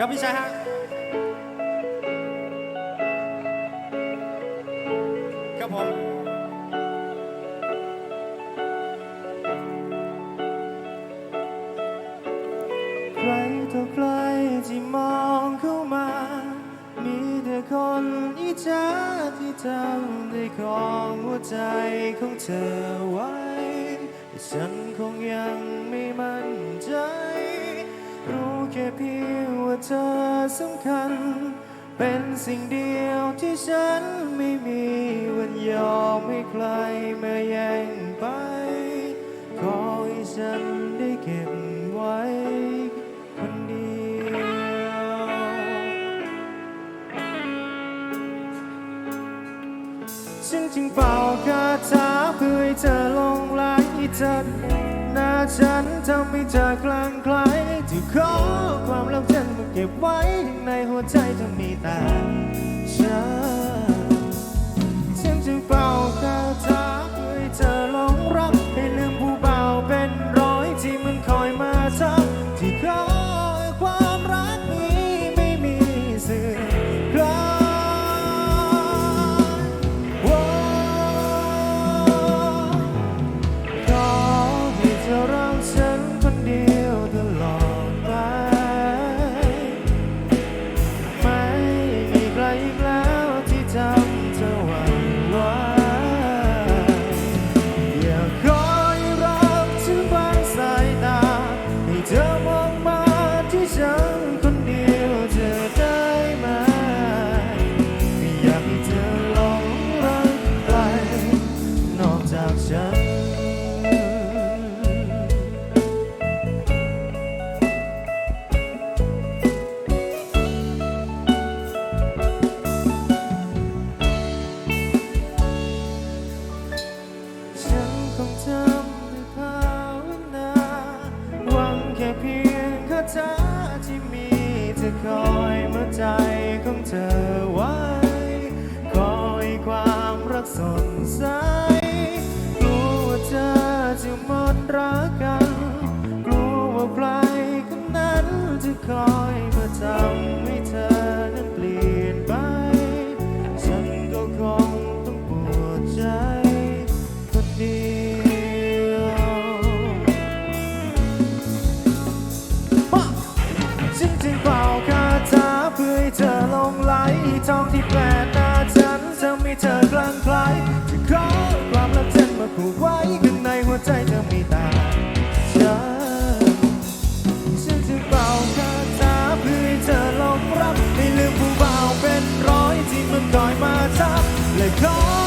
ครับพี่ชายฮะครับผมใครต่อใครที่มองเข้ามา มีแต่คนอิจฉาที่ทำได้ของหัวใจของเธอไว้ ฉันคงยังไม่ แค่เพียงว่าเธอสำคัญ เป็นสิ่งเดียวที่ฉันไม่มีวันยอมให้ใครมาแย่งไป ขอให้ฉันได้เก็บไว้คนเดียวฉันจึงเป่าคาถาเพื่อให้เธอลงไหลเธอหน้าฉันทำให้เธอคลั่ง ไคล้ที่ขอความรักฉันมาเก็บไว้ในหัวใจเธอมีแต่ฉันฉันจึงเป่าคาถา ฉันจึงเป่าคาถาเพื่อให้เธอลงไหลท่องที่แปลหน้าฉันทำให้เธอกลั่งไคล้จะขอความรักฉันมาผูกไว้ข้างในหัวใจเธอมีต่ฉันฉันจะเป่าคาถาเพื่อให้เธอลงรักให้ลืมผู้บ่าวเป็นร้อยที่มันคอยมาทักและคอ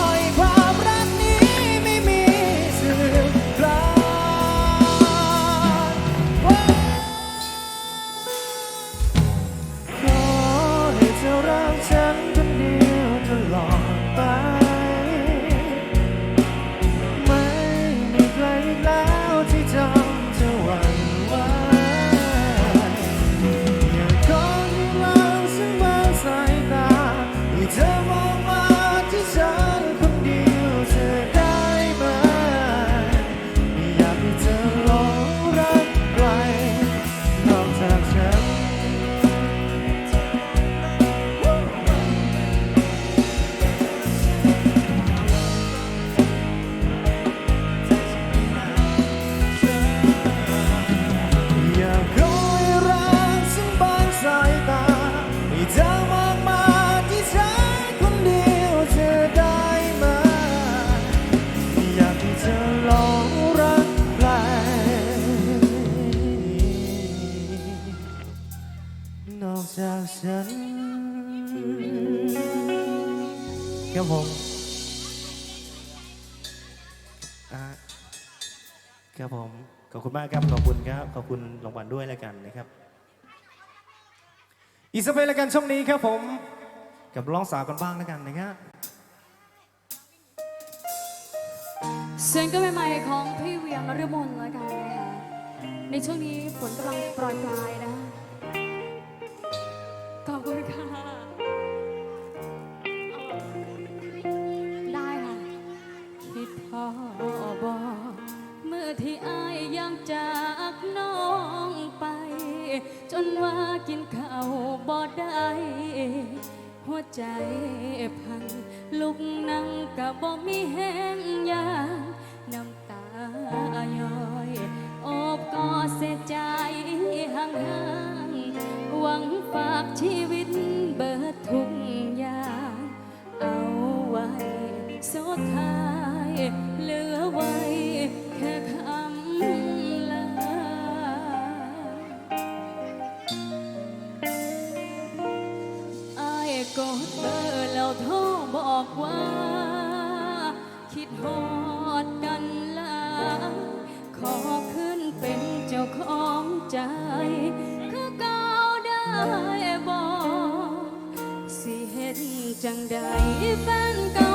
คุณมากครับขอบคุณครับขอบคุณรางวัลด้วยแล้วกันนะครับ อีกสักเพลงแล้วกันช่วงนี้ครับผม กับร้องสาวกันบ้างแล้วกันนะครับเสียงก็ใหม่ๆของพี่เวียงนฤมลแล้วกันนะคะในช่วงนี้ฝนกำลังโปรยปลายนะขอบคุณค่ะ นว่ากินข้าวบ่ได้ หัวใจพัง ลุกนั่งก็บ่มีแห้งยางน้ำตาย้อยอบกอดเสียใจห่างๆหวังฝากชีวิตเบิดทุกอย่างเอาไว้สุดท้ายเหลือไว้ กดเบอร์แล้วโทรบอกว่า คิดฮอดกันหลายขอขึ้นเป็นเจ้าของใจ คือเก่าได้บอก สิเห็นจังใดแฟนเก่า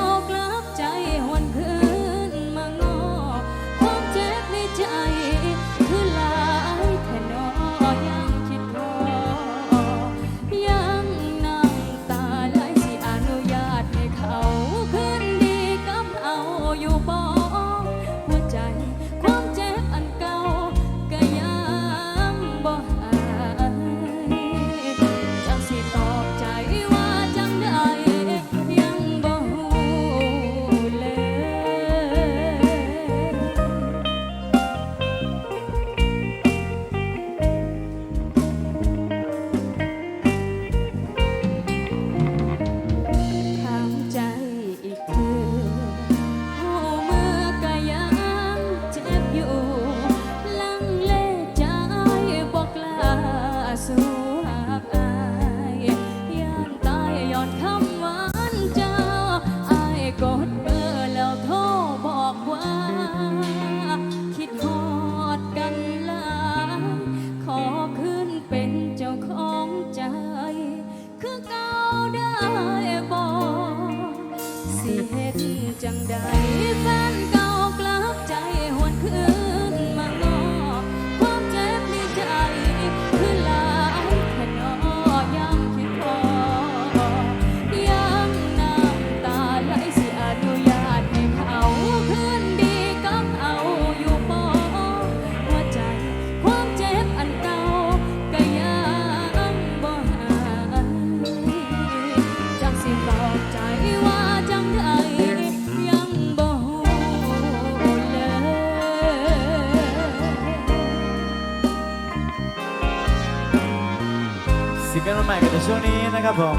ช่วงนี้นะครับผม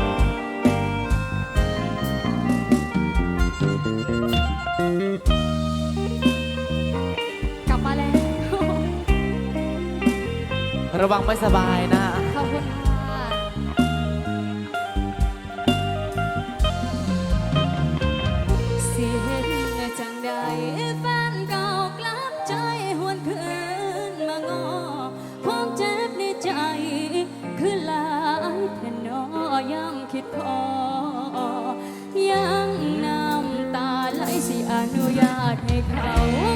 กลับมาแล้วระวังไม่สบายนะาตให้เขา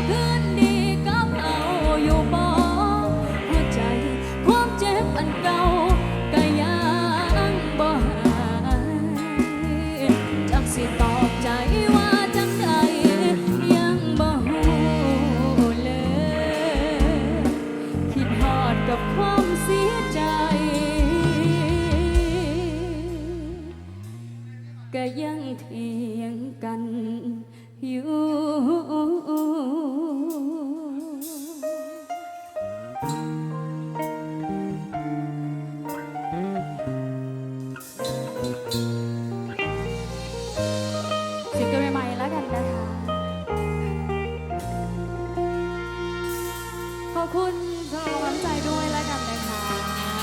ซิงเกิลใหม่ๆแล้วกันนะคะ ขอบคุณสำหรับกำลังใจด้วยแล้วกันนะคะ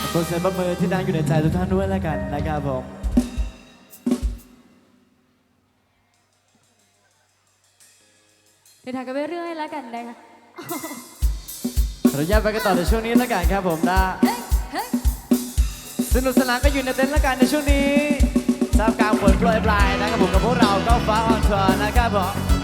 ขอบคุณเสียงประมือที่ดังอยู่ในใจทุกท่านด้วยแล้วกันนะครับผมเดินทางกันไปเรื่อยๆแล้วกันนะคะ ขออนุญาตไปกันต่อในช่วงนี้แล้วกันครับผมนะเฮ้ยเฮ้ยส นุกสนานก็อยู่ในเต็นท์ละกันในช่วงนี้ทรามการฝนโปรยปลายนะครับผมกับพวกเราก็ฟ้าออนทัวร์นะครับผม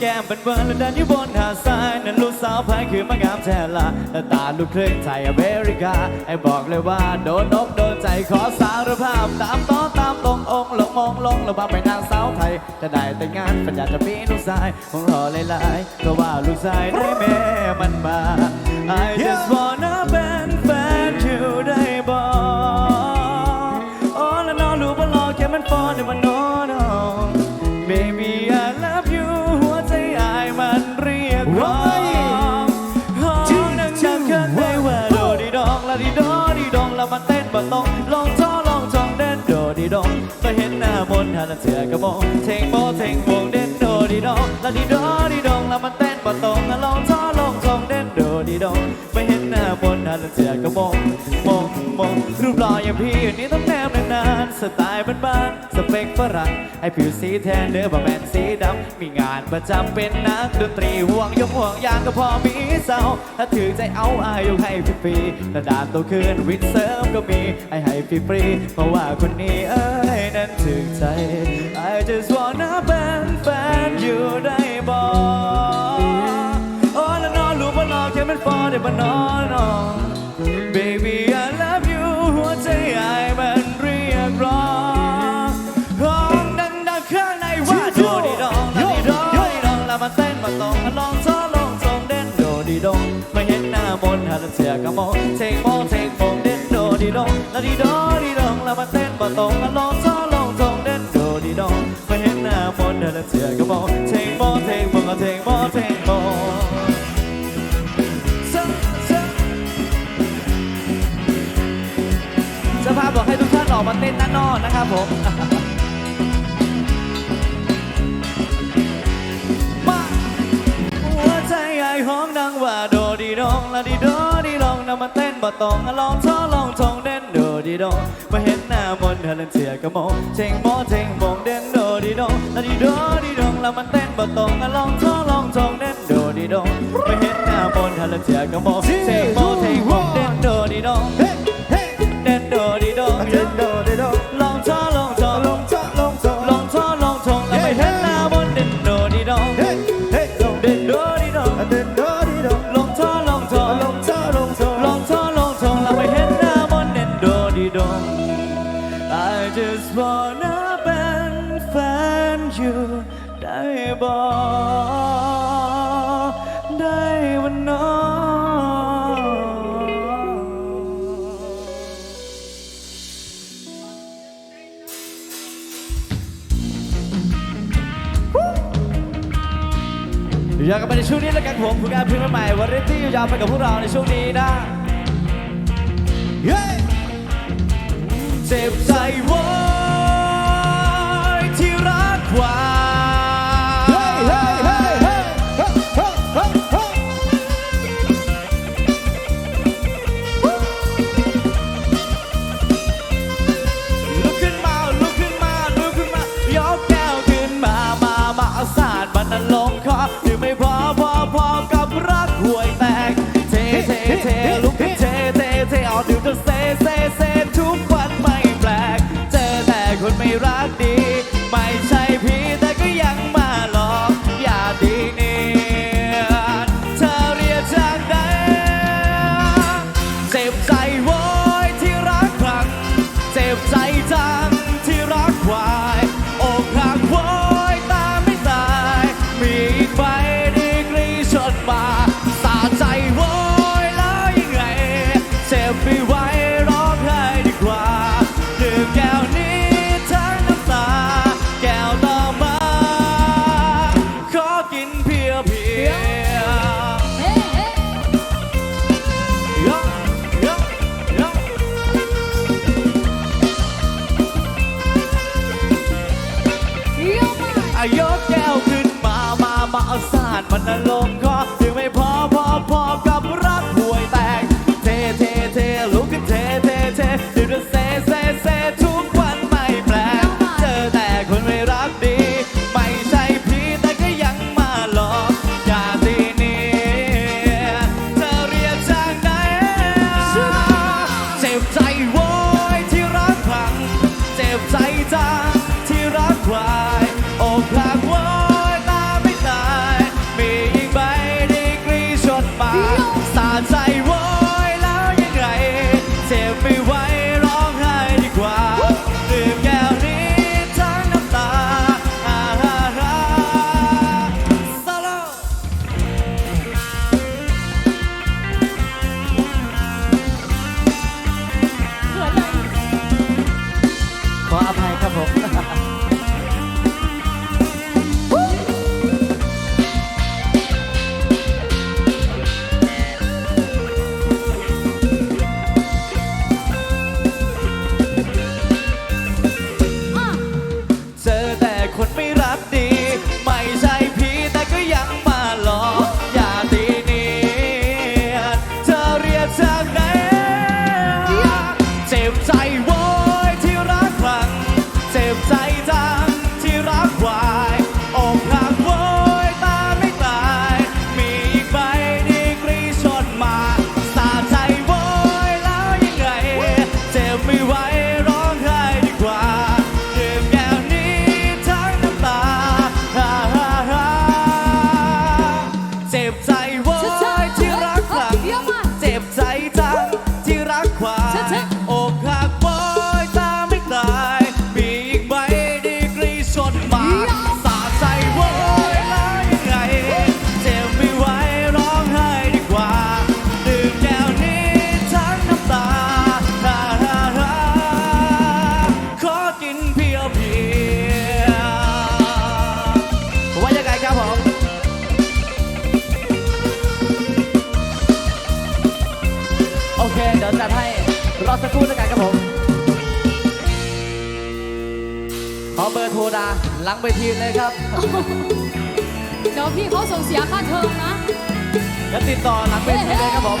แก้มเป็นเวิร์นและเดินอยู่บนหาดทรายนั่นลูกสาวพายคือมางามแทนละและตาลูกครึ่งไทยอเมริกาไอ้บอกเลยว่าโดนนกโดนใจขอสารภาพตามต้อตามตรงองค์ลงมองลงแล้วว่าไปนางสาวไทยจะได้แต่งงานฝันอยากจะมีลูกชายคงรอหลายๆก็ว่าลูกชายได้แม่มันมา I just wanna เป็นแฟนอยู่ได้บอกโอ้แล้วน้องรู้ว่า รอแค่มันฟอนในวันโน้ หน้านต์หันเถื่อกระมงเทงโมเทงวงเด่นโดดีดองละดีดอดีดองแล้วมาเต้นบ่ต้องลองท่อลองจองเด่นโดดีดองไมาเห็นหน้ามนต์หันเถื่อกระมงมงมงรูปหล่ออย่างพี่นี่ต้องแนมนานๆสไตล์บ้านๆสเปคฝรั่งไอผิวสีแทนเด้อบะแมนสีดำมีงานประจำเป็นนักดนตรีห่วงยกห่วงยางก็พอมีเศร้าถ้าถือใจเอาอายยกให้ฟรีๆถ้าดานโตขึ้นวิดเสริมก็มีให้ให้ฟรีๆเพราะว่าคนนี้เอ้ย นั้นถึงใจ I just wanna เป็นแฟนอยู่ได้บอกโอ้แล้วนอนรู้ว่ารอแค่เป็นฟอได้บ่นอนนอน Baby I love you หัวใจไอายมันเรียกร้องร้องดังๆข้างในว่าโดดีดองละดีดองดีดองแล้วมาเต้นมาตรงมาลองซ้อลองทรงเด่นโดดีดองมาเห็นหน้ามนต์หันเสียกระมองเทงโมเทงโมเด่นโดดีดองละดีดองดีดองแล้วมาเต้นมาตรงมาลองซ้อามนต์หันเสียกระมองเทงโมเทงโมเทงโมเทงโมซ้ำซ้ำสภาพบอกให้ทุกท่านออกมาเต้นด้านนอกนะครับผมมาหัวใจไอ้ห้องดังว่าโดดีดองละดีโดดีดองนำมาเต้นบ่ตองลองท้อลองทอง ด่นโดดีดองมาเห็นหน้ามนต์เธอเล่นเสียกระมองเชงโมเชงมงเด่นโดดีดองละดีโดดีดองแล้วมาเต้นบ่ตองลองท้อลองทองเด่นโดดีดองมาเห็นหน้ามนต์เธอเล่นเสียกระมองเชงโมเชงมงเด่นโดดีดองเด่นโดดีดองเดินโดดเดินโด ผมผลงานเพลงใหม่วาไรตี้ยาวไปกับพวกเราในช่วงนี้นะเจ็บใจว้ยที่รักกว่า เทเทลุกขึ้นเทเทเทออาดื่มจน ยวจัดให้รอสักครู่แล้วกัครับผม ขอเบอร์โทรดาลังไปทีเลยครับ เดี๋ยวพี่เขาส่งเสียค่าเทอมนะแล้วติดต่อหลังไปทีเลยครับผม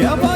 Yeah,